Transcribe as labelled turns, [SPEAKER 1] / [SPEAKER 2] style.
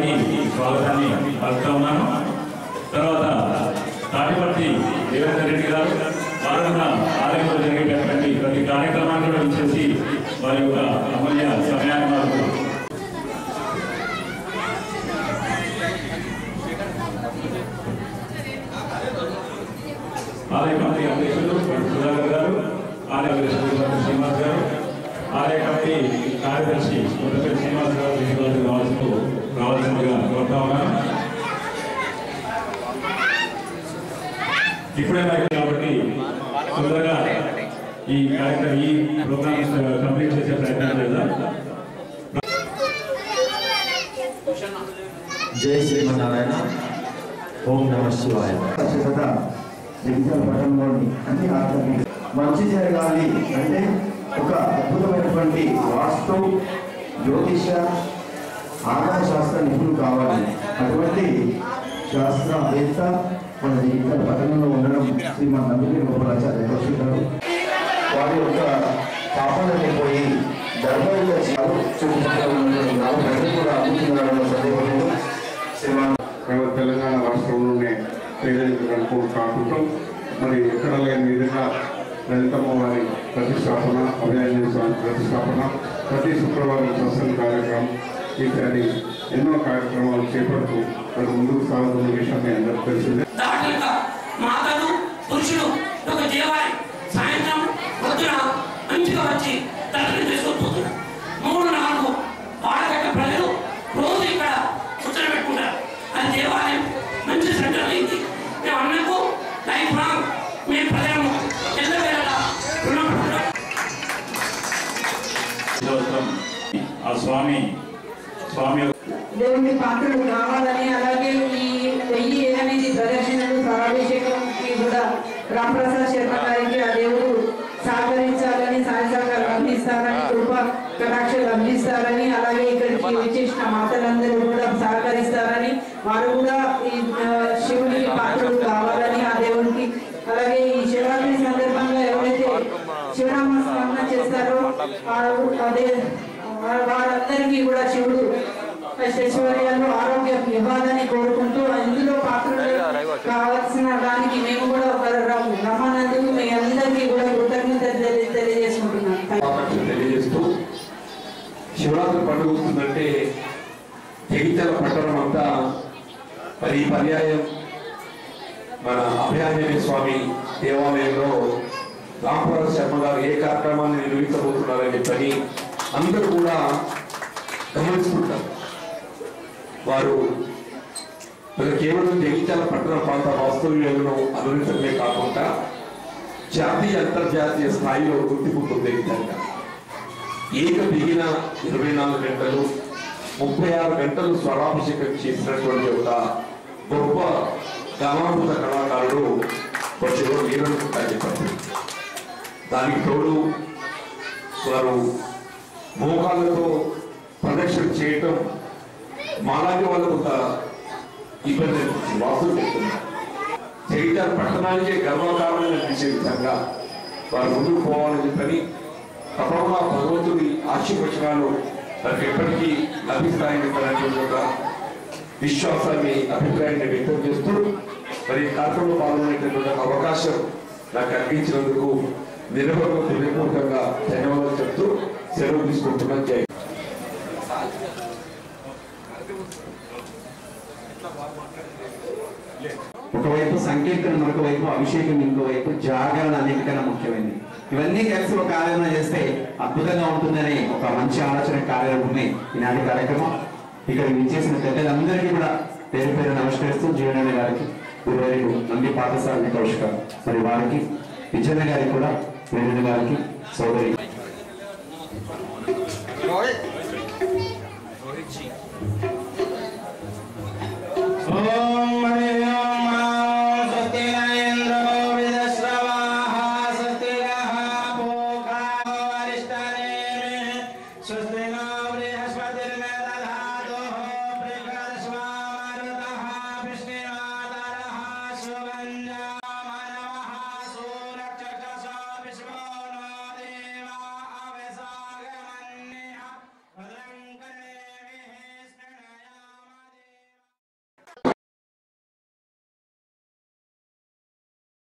[SPEAKER 1] వారికి స్వాగతాన్ని పలుకుతా ఉన్నాను. తర్వాత తాటిపర్తి దేవేంద్ర రెడ్డి గారు వారున్న ఆలయంలో జరిగేటటువంటి ప్రతి కార్యక్రమాన్ని కూడా విచ్చేసి వారి యొక్క అమూల్య సమయాన్ని వారు ఆలయ కమిటీ అధ్యక్షులు సుధాకర్ గారు ఆలయ అధ్యక్షులు శ్రీనివాస్ గారు ఆలయ కమిటీ కార్యదర్శి కొత్తపల్లి శ్రీనివాస్ గారు శ్రీనివాస్ రావాల్సిన రావాల్సిందిగా కోరుతా ఉన్నాను ఇప్పుడే నాకు కాబట్టి తొందరగా ఈ కార్యక్రమం ఈ ప్రోగ్రామ్స్ కంప్లీట్ చేసే ప్రయత్నం చేద్దాం
[SPEAKER 2] జై శ్రీమన్నారాయణ ఓం నమ శివాయ
[SPEAKER 3] స్వచ్ఛత జగిత్యాల పట్టణంలోని అన్ని ఆధ్యాత్మిక మంచి జరగాలి అంటే ఒక అద్భుతమైనటువంటి వాస్తు జ్యోతిష ఆదాయ శాస్త్ర నిపుణులు కావాలి? అటువంటి శాస్త్రవేత్త మన జగిత్యాల పట్టణంలో ఉండడం శ్రీ మా నందుని గోపాలాచార్య జోషి గారు. వారి యొక్క పాపనని పోయి ధర్మయుగ చుట్టుపక్కల కూడా అభివృద్ధి సందేహం శ్రీమాన్
[SPEAKER 4] తెలంగాణ రాష్ట్రంలోనే పేదరికలకు కాకుండా మరి ఎక్కడ లేని విధంగా లలితమ్మ వారి ప్రతిష్టాపన అభయాంజలి ప్రతిష్టాపన ప్రతి శుక్రవారం సత్సంగ కార్యక్రమం ఇత్యాది ఎన్నో కార్యక్రమాలు చేపడుతూ మరి ముందుకు సాగుతున్న విషయం మీ అందరికీ తెలిసిందే.
[SPEAKER 5] దాటిక మాతలు పురుషులు ఒక సాయంత్రం పొద్దున మంచిగా వచ్చి మూడు నాలుగు వాడగట్ట ప్రజలు రోజు ఇక్కడ పెట్టుకుంటారు. అది దేవాలయం మంచి సెంటర్ అయింది. మేము అన్నకు లైఫ్ మేము ప్రజలను ఎల్లవేళలా రుణపడుతున్నాం.
[SPEAKER 1] సంవత్సరం ఆ స్వామి స్వామి యొక్క
[SPEAKER 6] దేవుని పాత్రలు కావాలని అలాగే ఈ వెయ్యి అనేది ప్రదర్శనలు సమావేశంకి కూడా రామప్రసాద్ శర్మ గారికి ఆ దేవుడు సహకరించాలని సాయ సహకారం అందిస్తారని కృప కటాక్షలు అందిస్తారని అలాగే ఇక్కడికి విచ్చేసిన మాతలందరూ కూడా సహకరిస్తారని వారు కూడా ఈ ఆ, శివునికి పాత్రలు కావాలని ఆ దేవునికి అలాగే ఈ శివరాత్రి సందర్భంగా ఎవరైతే శివరామ స్మరణ చేస్తారో అదే వా- వారందరికీ కూడా శివుడు ఐశ్వర్యాలు ఆరోగ్యం ఇవ్వాలని కోరుకుంటూ ఇందులో పాత్ర కావాల్సిన దానికి మేము కూడా ఒక రమ్మన్నందుకు మీ అందరికీ కూడా కృతజ్ఞత తెలి-
[SPEAKER 7] తెలియజేస్తూ శివరాత్రి పండుగ వస్తుందంటే జగిత్యాల పట్టణం అంతా మరి పర్యాయం మన అభయాంజనేయ స్వామి దేవాలయంలో రామపురం శర్మ గారు ఏ కార్యక్రమాన్ని నిర్వహించబోతున్నారని చెప్పని అందరూ కూడా గమనించుకుంటారు. వారు కేవలం జగిత్యాల పట్టణ ప్రాంత వాస్తవ్యాలను అనుభవించడమే కాకుండా జాతీయ అంతర్జాతీయ స్థాయిలో గుర్తింపు పొందే విధంగా ఏక దిగిన ఇరవై నాలుగు గంటలు ముప్పై ఆరు గంటలు స్వరాభిషేకం చేసినటువంటి ఒక గొప్ప గమాభూత కళాకారుడు కొంచెం వీరనుకుంటారు చెప్పండి దానికి తోడు వారు మోకాళ్ళతో ప్రదక్షిణ చేయటం మాలాంటి వాళ్ళకు ఒక ఇబ్బంది వాసులు పెడుతున్నారు చెప్తున్నారు జగిత్యాల పట్టణానికే గర్వకారణంగా అనిపించే విధంగా వారు ముందుకు పోవాలని చెప్పని తప్పకుండా భగవంతుడి ఆశీర్వచనాలు మనకు ఎప్పటికీ లభిస్తాయని తనటువంటి ఒక విశ్వాసాన్ని అభిప్రాయాన్ని వ్యక్తం చేస్తూ మరి ఈ కార్యక్రమంలో పాల్గొనేటటువంటి అవకాశం నాకు అందించినందుకు నిర్వహణకు హృదయపూర్వకంగా ధన్యవాదాలు చెప్తూ సెలవు తీసుకుంటున్నాను జై
[SPEAKER 2] ఒకవైపు సంకీర్తన మరొక వైపు అభిషేకం ఇంకోవైపు జాగరణ అన్నిటికన్నా ముఖ్యమైనది. ఇవన్నీ కలిసి ఒక కార్యక్రమం చేస్తే అద్భుతంగా ఉంటుందని ఒక మంచి ఆలోచన కార్యరూపమే ఈనాటి కార్యక్రమం. ఇక్కడ విచ్చేసిన పెద్దలందరికీ కూడా పేరు పేరు నమస్కరిస్తూ జీవనాన్ని గారికి గురువారికి నంది పాఠశాల కౌశిక మరి వారికి విజయన్న గారికి కూడా వేణుని గారికి సోదరి